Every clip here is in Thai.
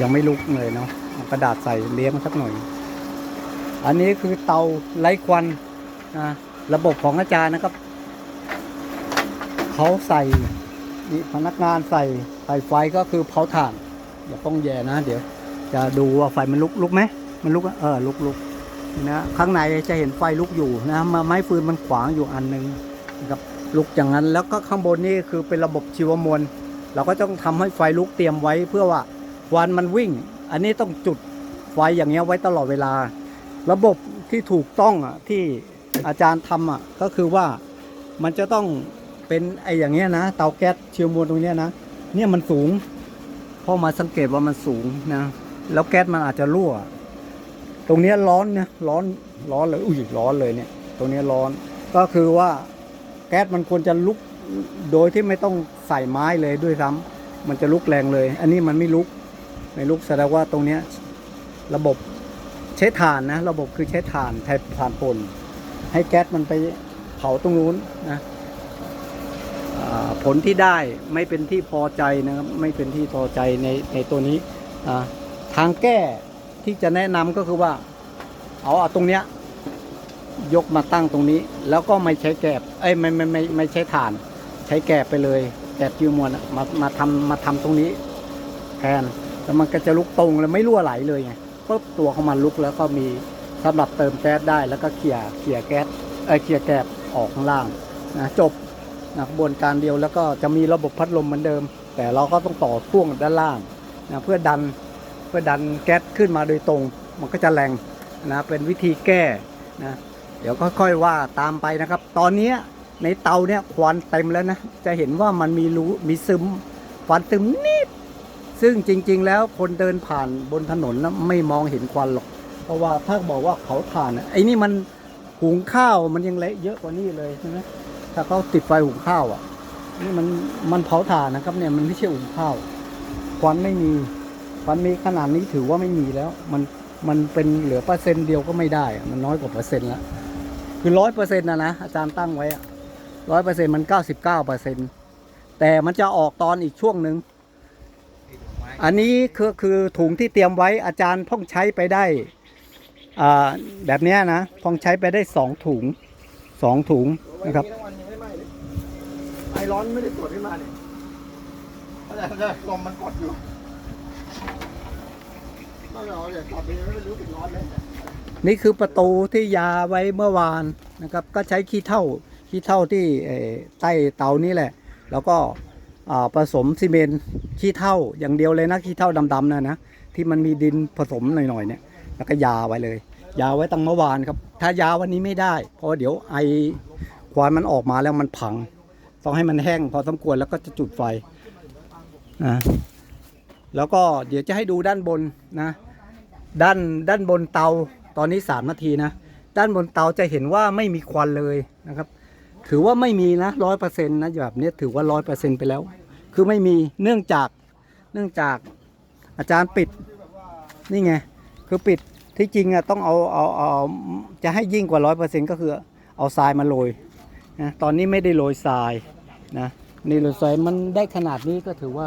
ยังไม่ลุกเลยเนาะกระดาษใส่เลี้ยงสักหน่อย อันนี้คือเตาไร้ควันนะระบบของอาจารย์นะครับเขาใส่นี่พนักงานใส่ใส่ไฟก็คือเผาถ่านอย่าต้องแย่นะ เดี๋ยว จะดูว่าไฟมันลุกลุกไหมมันลุกเออลุกลุกนะข้างในจะเห็นไฟลุกอยู่นะมาไม้ฟืนมันขวางอยู่อันหนึงนะครับลุกอย่างนั้นแล้วก็ข้างบนนี่คือเป็นระบบชีวมวลเราก็ต้องทำให้ไฟลุกเตรียมไว้เพื่อว่า ควันมันวิ่ง อันนี้ต้องจุดไฟอย่างเงี้ยไว้ตลอดเวลา ระบบที่ถูกต้องอะที่อาจารย์ทำอะก็คือว่ามันจะต้องเป็นไอ้อย่างเงี้ยนะ เตาแก๊สเชีวมวลตรงเนี้ยนะเนี่ยมันสูงพอมาสังเกตว่ามันสูงนะแล้วแก๊สมันอาจจะรั่ว ตรงเนี้ยร้อนเนี่ยร้อนร้อนเลยอุ้ยร้อนเลยเนี่ย ตรงเนี้ยร้อนก็คือว่าแก๊สมันควรจะลุกโดยที่ไม่ต้องใส่ไม้เลยด้วยซ้ำมันจะลุกแรงเลย อันนี้มันไม่ลุก ไม่ลุกแสดงว่าตรงเนี้ยระบบใช้ถ่านนะ ระบบคือใช้ถ่านแทนถ่านปนให้แก๊สมันไปเผาตรงนู้นนะผลที่ได้ไม่เป็นที่พอใจนะครับไม่เป็นที่พอใจในในตัวนี้ทางแก้ที่จะแนะนำก็คือว่า เอาเอาตรงเนี้ยยกมาตั้งตรงนี้ แล้วก็ไม่ใช้แกบเอ้ยไม่ไม่ไม่ไม่ใช้ถ่าน ใช้แกบไปเลยแกบจิวมวลมามาทำมาทำตรงนี้แทน แล้วมันก็จะลุกตรงแล้วไม่รั่วไหลเลยไงปุ๊บตัวของมันลุกแล้วก็มีสำหรับเติมแก๊สได้แล้วก็เขี่ยเขี่ยแก๊สเอ้ยเขี่ยแก๊บออกข้างล่างนะจบนะกระบวนการเดียวแล้วก็จะมีระบบพัดลมเหมือนเดิม แต่เราก็ต้องต่อพ่วงด้านล่างนะเพื่อดันเพื่อดันแก๊สขึ้นมาโดยตรง มันก็จะแรงนะเป็นวิธีแก้นะเดี๋ยวค่อยๆว่าตามไปนะครับ ตอนนี้ในเตาเนี่ยควันเต็มแล้วนะจะเห็นว่ามันมีรูมีซึมควันซึมนิด ซึ่งจริง ๆ แล้วคนเดินผ่านบนถนนนะไม่มองเห็นควันหรอก เพราะว่าถ้าบอกว่าเขาถ่านอะไอ้นี่มันหุงข้าวมันยังเละเยอะกว่านี้เลยใช่ไหมถ้าเขาติดไฟหุงข้าวอะ นี่มันมันเผาถ่านนะครับเนี่ยมันไม่ใช่หุงข้าว ควันไม่มีมันมีขนาดนี้ถือว่าไม่มีแล้ว มันมันเป็นเหลือเปอร์เซ็นต์เดียวก็ไม่ได้ มันน้อยกว่าเปอร์เซ็นต์แล้วคือร้อยเปอร์เซ็นต์นะนะอาจารย์ตั้งไว้ร้อยเปอร์เซ็นต์มันเก้าสิบเก้าเปอร์เซ็นต์แต่มันจะออกตอนอีกช่วงหนึ่ง อันนี้คือคือถุงที่เตรียมไว้อาจารย์เพ่องใช้ไปได้อ่าแบบเนี้ยนะเพ่องใช้ไปได้สองถุงสองถุงนะครับทั้งวันยังไม่ไหม้เลยไอร้อนไม่ได้ตรวจขึ้นมาเนี่ยอาจารย์จะลมมันกดอยู่ไม่เอาเนี่ยกลับไปยังไม่รู้สึกร้อนเลยนี่คือประตูที่ยาไว้เมื่อวานนะครับ ก็ใช้ขี้เท่าขี้เท่าที่เอ่อใต้เตานี่แหละ แล้วก็อ่า ผสมซีเมนต์ขี้เท่าอย่างเดียวเลยนะขี้เท่าดำๆนะนะที่มันมีดินผสมหน่อยๆเนี่ย แล้วก็ยาไว้เลย ยาไว้ตั้งเมื่อวานครับ ถ้ายาวันนี้ไม่ได้ เพราะว่าเดี๋ยวไอควันมันออกมาแล้วมันพัง ต้องให้มันแห้งพอสมควรแล้วก็จะจุดไฟนะแล้วก็เดี๋ยวจะให้ดูด้านบนนะ ด้านด้านบนเตาตอนนี้สามนาทีนะ ด้านบนเตาจะเห็นว่าไม่มีควันเลยนะครับ ถือว่าไม่มีนะร้อยเปอร์เซ็นต์นะแบบนี้ถือว่าร้อยเปอร์เซ็นต์ไปแล้ว คือไม่มีเนื่องจากเนื่องจากอาจารย์ปิดนี่ไงคือปิดที่จริงอะต้องเอาเอาเอาจะให้ยิ่งกว่าร้อยเปอร์เซ็นต์ก็คือเอาทรายมาโรยนะตอนนี้ไม่ได้โรยทรายนะนี่โรยทรายมันได้ขนาดนี้ก็ถือว่า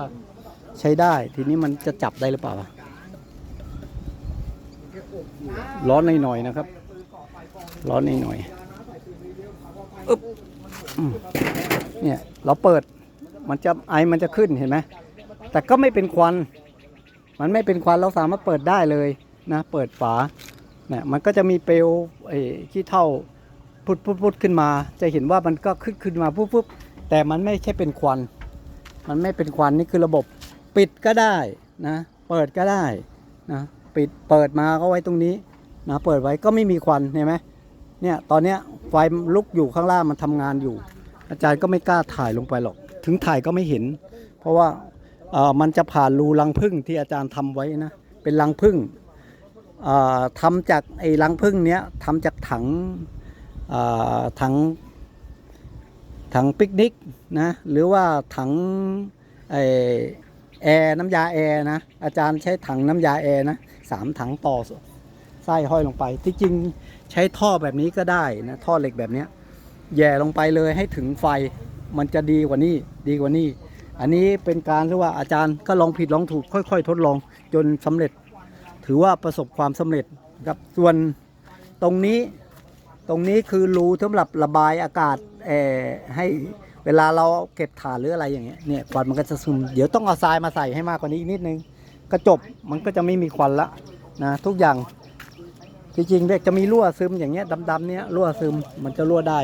ใช้ได้ทีนี้มันจะจับได้หรือเปล่าร้อนหน่อยๆนะครับ ร้อนหน่อยๆ เนี่ยเราเปิดมันจะไอมันจะขึ้นเห็นไหมแต่ก็ไม่เป็นควัน มันไม่เป็นควันเราสามารถเปิดได้เลยนะ เปิดฝาเนี่ยมันก็จะมีเปลวไอ้ขี้เท่าพุดพุดพุดขึ้นมา จะเห็นว่ามันก็ขึ้นขึ้นมาปุ๊บปุ๊บแต่มันไม่ใช่เป็นควัน มันไม่เป็นควันนี่คือระบบปิดก็ได้นะ เปิดก็ได้นะปิดเปิดมาก็ไว้ตรงนี้นะเปิดไว้ก็ไม่มีควันเห็นไหม เนี่ยตอนเนี้ยไฟลุกอยู่ข้างล่างมันทำงานอยู่ อาจารย์ก็ไม่กล้าถ่ายลงไปหรอก ถึงถ่ายก็ไม่เห็น เพราะว่าเออมันจะผ่านรูรังผึ้งที่อาจารย์ทำไว้นะเป็นรังผึ้งเอ่อทำจากไอ้รังผึ้งเนี้ยทำจากถังเอ่อถังถังปิกนิกนะหรือว่าถังไอแอร์น้ำยาแอร์นะอาจารย์ใช้ถังน้ำยาแอร์นะสามถังต่อ ไส้ห้อยลงไป ที่จริงใช้ท่อแบบนี้ก็ได้นะท่อเหล็กแบบนี้แย่ลงไปเลยให้ถึงไฟมันจะดีกว่านี้ดีกว่านี้ อันนี้เป็นการที่ว่าอาจารย์ก็ลองผิดลองถูกค่อย ๆ ทดลองจนสำเร็จ ถือว่าประสบความสำเร็จครับส่วนตรงนี้ตรงนี้คือรูสำหรับระบายอากาศเอให้เวลาเราเก็บถ่านหรืออะไรอย่างเงี้ยเนี่ยควันมันก็จะซึมเดี๋ยวต้องเอาทรายมาใส่ให้มากกว่านี้อีกนิดนึงก็จบมันก็จะไม่มีควันละนะทุกอย่าง จริงๆเนี่ยจะมีรั่วซึมอย่างเงี้ยดำๆเนี้ยรั่วซึมมันจะรั่วได้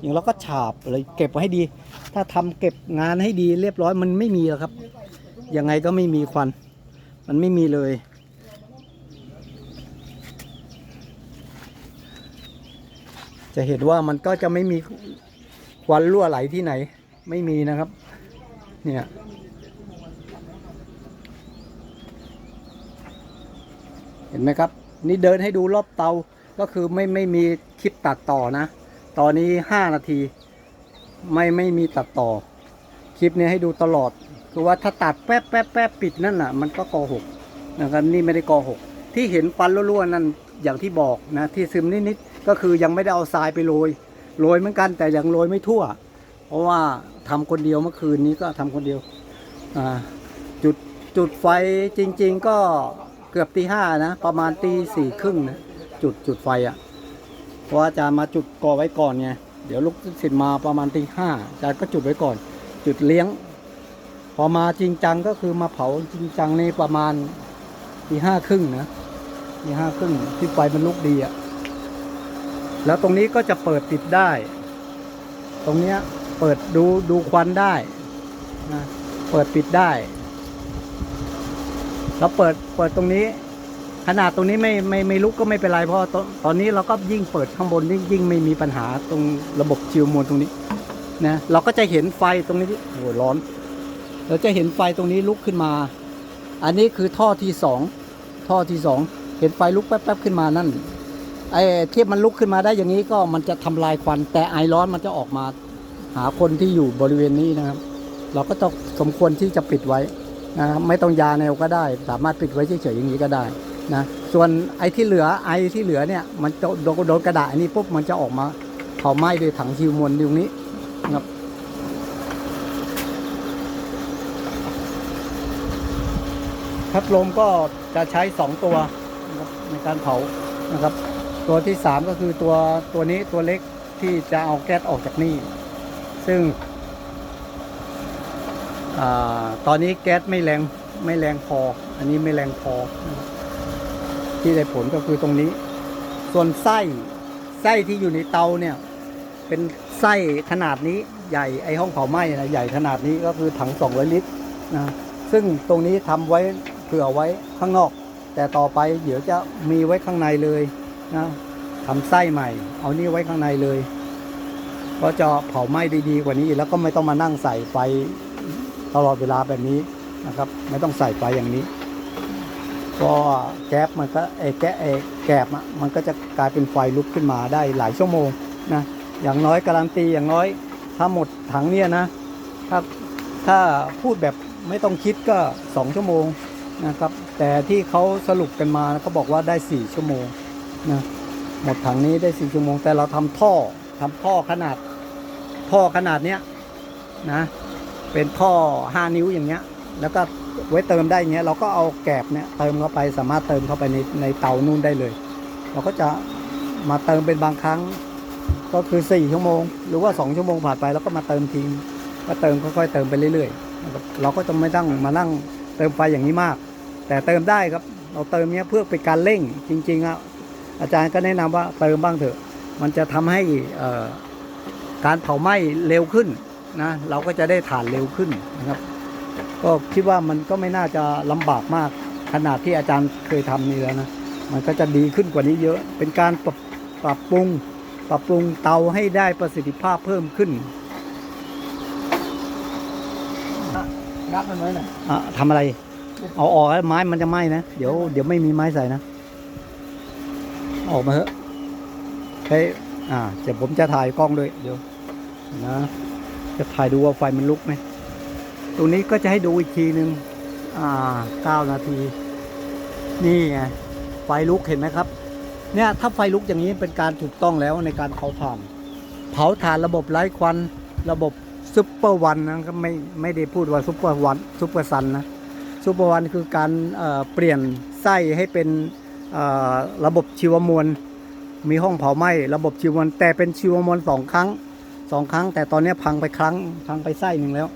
อย่างเราก็ฉาบเลยเก็บไว้ให้ดี ถ้าทำเก็บงานให้ดีเรียบร้อยมันไม่มีหรอกครับ ยังไงก็ไม่มีควัน มันไม่มีเลย จะเห็นว่ามันก็จะไม่มีควันรั่วไหลที่ไหน ไม่มีนะครับ เนี่ยเห็นไหมครับ นี่เดินให้ดูรอบเตาก็คือไม่ไม่มีคลิปตัดต่อนะ ตอนนี้ห้านาที ไม่ไม่มีตัดต่อ คลิปนี้ให้ดูตลอด คือว่าถ้าตัดแป๊บแป๊บแป๊บปิดนั่นน่ะ มันก็โกหกนะครับนี่ไม่ได้โกหก ที่เห็นฟันรั่วๆนั่นอย่างที่บอกนะที่ซึมนิดๆก็คือยังไม่ได้เอาทรายไปโรยโรยเหมือนกันแต่ยังโรยไม่ทั่ว เพราะว่าทำคนเดียวเมื่อคืนนี้ก็ทำคนเดียวจุดจุดไฟจริง ๆ ก็ เกือบตีห้านะ ประมาณตีสี่ครึ่งนะจุดจุดไฟอะ่ะเพราะอาจารย์มาจุดก่อไว้ก่อนไงเดี๋ยวลูกศิษย์มาประมาณตีห้าอาจารย์ก็จุดไว้ก่อน จุดเลี้ยง พอมาจริงจังก็คือมาเผาจริงจังในประมาณตีห้าครึ่งนะตีห้าครึ่งที่ไฟมันลุกดีอะ่ะแล้วตรงนี้ก็จะเปิดปิดได้ ตรงเนี้ยเปิดดูดูควันได้นะเปิดปิดได้ แล้วเปิดเปิดตรงนี้ ขนาดตรงนี้ไม่ไม่ไม่ลุกก็ไม่เป็นไรเพราะตอนตอนนี้เราก็ยิ่งเปิดข้างบนยิ่งยิ่งไม่มีปัญหาตรงระบบชิวมวลตรงนี้นะเราก็จะเห็นไฟตรงนี้โอ้โหร้อน เราจะเห็นไฟตรงนี้ลุกขึ้นมา อันนี้คือท่อที่สองท่อที่สองเห็นไฟลุกแป๊บๆขึ้นมานั่นไอ้ที่มันลุกขึ้นมาได้อย่างนี้ก็มันจะทำลายควัน แต่ไอร้อนมันจะออกมาหาคนที่อยู่บริเวณนี้นะครับ เราก็ต้องสมควรที่จะปิดไว้ นะครับไม่ต้องยาแนวก็ได้ สามารถปิดไว้เฉยๆอย่างนี้ก็ได้นะส่วนไอ้ที่เหลือไอ้ที่เหลือเนี่ยมันจะโดนโดนกระดาษอันนี้ปุ๊บมันจะออกมาเผาไหม้ด้วยถังชิวมวลตรงนี้นะครับพัดลมก็จะใช้สองตัวในการเผานะครับ ตัวที่สามก็คือตัวตัวนี้ตัวเล็กที่จะเอาแก๊สออกจากนี่ ซึ่ง อตอนนี้แก๊สไม่แรงไม่แรงพอ อันนี้ไม่แรงพอ ที่ได้ผลก็คือตรงนี้ ส่วนไส้ไส้ที่อยู่ในเตาเนี่ย เป็นไส้ขนาดนี้ใหญ่ไอห้องเผาไหม้นะใหญ่ขนาดนี้ก็คือถัง200ลิตรนะซึ่งตรงนี้ทำไว้เผื่อไว้ข้างนอก แต่ต่อไปเดี๋ยวจะมีไว้ข้างในเลยนะทำไส้ใหม่ เอานี่ไว้ข้างในเลยก็จะเผาไหม้ได้ดีกว่านี้ แล้วก็ไม่ต้องมานั่งใส่ไฟ ตลอดเวลาแบบนี้นะครับ ไม่ต้องใส่ไฟอย่างนี้ก็แก๊สมันก็ไอ้แก๊สไอ้แกบมันก็จะกลายเป็นไฟลุกขึ้นมาได้หลายชั่วโมงนะอย่างน้อยการันตีอย่างน้อย ถ้าหมดถังเนี่ยนะถ้าถ้าพูดแบบไม่ต้องคิดก็สองชั่วโมงนะครับ แต่ที่เขาสรุปกันมาเขาบอกว่าได้สี่ชั่วโมงนะหมดถังนี้ได้สี่ชั่วโมง แต่เราทำท่อทำท่อขนาดท่อขนาดเนี้ยนะ เป็นท่อ 5 นิ้วอย่างเงี้ย แล้วก็ไว้เติมได้เงี้ยเราก็เอาแกบเนี่ยเติมเข้าไปสามารถเติมเข้าไปในในเตานู่นได้เลย เราก็จะมาเติมเป็นบางครั้ง ก็คือ 4 ชั่วโมง หรือว่า 2 ชั่วโมงผ่านไปแล้วก็มาเติมทิ้งก็เติมค่อยๆเติมไปเรื่อยๆนะครับเราก็จะไม่ต้องมานั่งเติมไฟอย่างนี้มาก แต่เติมได้ครับเราเติมเนี้ยเพื่อเป็นการเร่งจริงๆอะอาจารย์ก็แนะนำว่าเติมบ้างเถอะ มันจะทำให้อ่อการเผาไหม้เร็วขึ้น นะเราก็จะได้ถ่านเร็วขึ้นนะครับ ก็คิดว่ามันก็ไม่น่าจะลำบากมากขนาดที่อาจารย์เคยทำนี่แล้วนะมันก็จะดีขึ้นกว่านี้เยอะ เป็นการปรับปรับปรุงปรับปรุงเตาให้ได้ประสิทธิภาพเพิ่มขึ้นงัดมันไว้หน่อยอะทำอะไร เอาออกแล้วไม้มันจะไหม้นะ เดี๋ยวเดี๋ยวไม่มีไม้ใส่นะ ออกมาเถอะเฮ้ยอ่า เดี๋ยวผมจะถ่ายกล้องด้วยเดี๋ยวนะ จะถ่ายดูว่าไฟมันลุกไหม ตรงนี้ก็จะให้ดูอีกทีหนึ่งอ่าเก้านาที นี่ไง ไฟลุกเห็นไหมครับ เนี่ยถ้าไฟลุกอย่างนี้เป็นการถูกต้องแล้วในการเผาถ่าน เผาถ่านระบบไร้ควัน ระบบซุปเปอร์วันนะครับไม่ไม่ได้พูดว่าซุปเปอร์วันซุปเปอร์ซันนะซุปเปอร์วันคือการเเปลี่ยนไส้ให้เป็นระบบชีวมวล มีห้องเผาไหม้ระบบชีวมวลแต่เป็นชีวมวลสองครั้ง สองครั้ง แต่ตอนนี้พังไปครั้งพังไปไส้หนึ่งแล้ว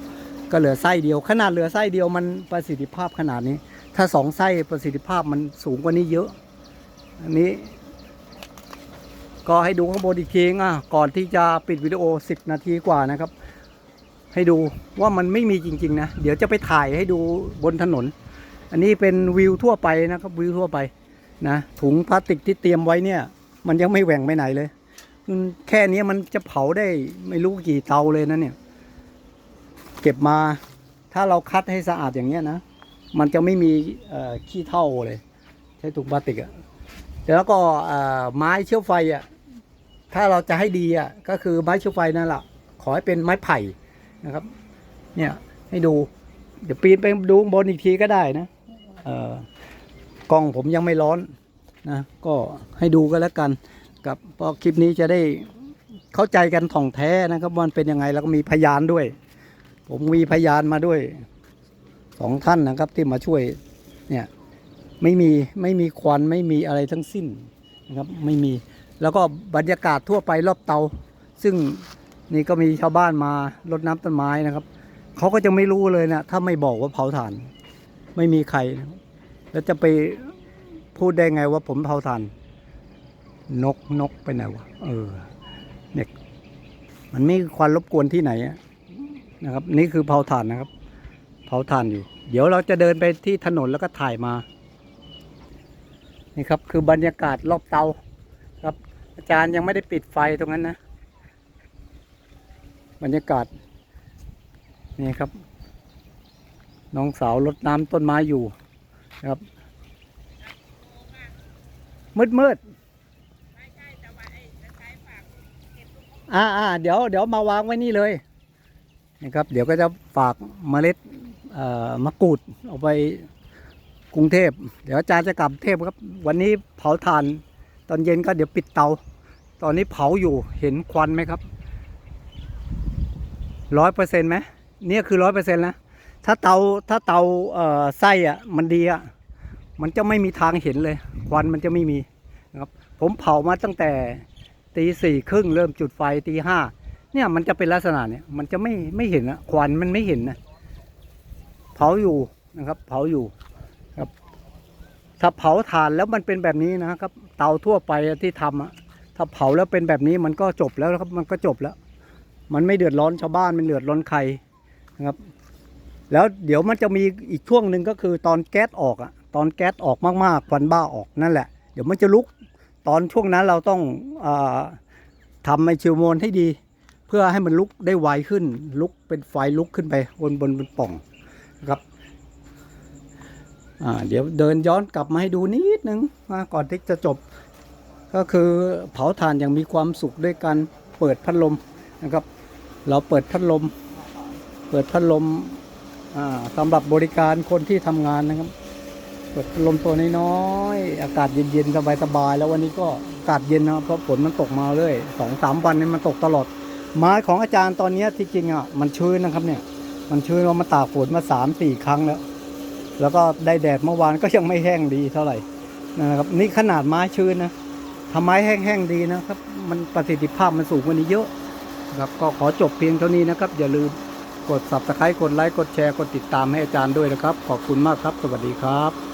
ก็เหลือไส้เดียว ขนาดเหลือไส้เดียวมันประสิทธิภาพขนาดนี้ ถ้าสองไส้ประสิทธิภาพมันสูงกว่านี้เยอะ อันนี้ ก็ให้ดูข้างบนอีกทีอะก่อนที่จะปิดวิดีโอ 10 นาทีกว่านะครับ ให้ดูว่ามันไม่มีจริงๆนะเดี๋ยวจะไปถ่ายให้ดูบนถนน อันนี้เป็นวิวทั่วไปนะครับวิวทั่วไปนะถุงพลาสติกที่เตรียมไว้เนี่ย มันยังไม่แหว่งไปไหนเลย แค่นี้มันจะเผาได้ไม่รู้กี่เตาเลยนะเนี่ย เก็บมาถ้าเราคัดให้สะอาดอย่างเงี้ยนะ มันจะไม่มีขี้เท่าเลย ใช้ถุงพลาสติกอะแล้วก็ไม้เชื้อไฟอะถ้าเราจะให้ดีอะก็คือไม้เชื้อไฟนั่นแหละขอให้เป็นไม้ไผ่นะครับ เนี่ยให้ดู เดี๋ยวปีนไปดูบนอีกทีก็ได้นะกล้องผมยังไม่ร้อนนะ ก็ให้ดูก็แล้วกัน กับเพราะคลิปนี้จะได้เข้าใจกันถ่องแท้นะครับว่ามันเป็นยังไงแล้วก็มีพยานด้วย ผมมีพยานมาด้วยสองท่านนะครับที่มาช่วยเนี่ยไม่มีไม่มีควันไม่มีอะไรทั้งสิ้นนะครับไม่มีแล้วก็บรรยากาศทั่วไปรอบเตา ซึ่งนี่ก็มีชาวบ้านมารดน้ำต้นไม้นะครับเขาก็จะไม่รู้เลยนะถ้าไม่บอกว่าเผาถ่าน ไม่มีใคร แล้วจะไปพูดได้ไงว่าผมเผาถ่าน นกนกไปไหนวะเออเนี่ยมันไม่ควันรบกวนที่ไหนอะนะครับ นี่คือเผาถ่านนะครับ เผาถ่านอยู่ เดี๋ยวเราจะเดินไปที่ถนนแล้วก็ถ่ายมา นี่ครับคือบรรยากาศรอบเตาครับ อาจารย์ยังไม่ได้ปิดไฟตรงนั้นนะ บรรยากาศ นี่ครับ น้องสาวรดน้ำต้นไม้อยู่นะครับมืดมืด อ่าอ่าเดี๋ยวเดี๋ยวมาวางไว้นี่เลยนะครับ เดี๋ยวก็จะฝากเมล็ดมะกรูดเอาไปกรุงเทพ เดี๋ยวอาจารย์จะกลับเทพครับ วันนี้เผาถ่าน ตอนเย็นก็เดี๋ยวปิดเตา ตอนนี้เผาอยู่เห็นควันไหมครับร้อยเปอร์เซ็นต์ไหมเนี่ยคือร้อยเปอร์เซ็นต์นะถ้าเตาถ้าเตาเไส้อะมันดีอะมันจะไม่มีทางเห็นเลย ควันมันจะไม่มีนะครับ ผมเผามาตั้งแต่ ตีสี่ครึ่งเริ่มจุดไฟตีห้าเนี่ยมันจะเป็นลักษณะเนี่ยมันจะไม่ไม่เห็นอะควันมันไม่เห็นนะเผาอยู่นะครับ เผาอยู่ครับ ถ้าเผาถ่านแล้วมันเป็นแบบนี้นะครับ เตาทั่วไปที่ทำอะถ้าเผาแล้วเป็นแบบนี้มันก็จบแล้วครับ มันก็จบแล้ว มันไม่เดือดร้อนชาวบ้านมันเดือดร้อนใครนะครับ แล้วเดี๋ยวมันจะมีอีกช่วงหนึ่งก็คือตอนแก๊สออกอะตอนแก๊สออกมากๆควันบ้าออกนั่นแหละ เดี๋ยวมันจะลุก ตอนช่วงนั้นเราต้องอทำไอชิวโมนให้ดี เพื่อให้มันลุกได้ไวขึ้น ลุกเป็นไฟลุกขึ้นไปบนบนบนป่องนะครับเดี๋ยวเดินย้อนกลับมาให้ดูนิดนึงก่อนที่จะจบ ก็คือเผาถ่านอย่างมีความสุขด้วยการเปิดพัดลมนะครับ เราเปิดพัดลม เปิดพัดลมสำหรับบริการคนที่ทำงานนะครับ เปิดลมตัวน้อยๆอากาศเย็นๆสบายๆแล้ววันนี้ก็อากาศเย็นนะครับเพราะฝนมันตกมาเลยสองสามวันนี้มันตกตลอดไม้ของอาจารย์ตอนนี้ที่จริงอะมันชื้นนะครับเนี่ย มันชื้นว่ามาตากฝนมาสามสี่ครั้งแล้ว แล้วก็ได้แดดเมื่อวานก็ยังไม่แห้งดีเท่าไหร่นะครับนี่ขนาดไม้ชื้นนะทำไม้แห้งๆดีนะครับ มันประสิทธิภาพมันสูงกว่านี้เยอะนะครับก็ขอจบเพียงเท่านี้นะครับ อย่าลืมกด subscribe กดไลค์กดแชร์กดติดตามให้อาจารย์ด้วยนะครับ ขอบคุณมากครับ สวัสดีครับ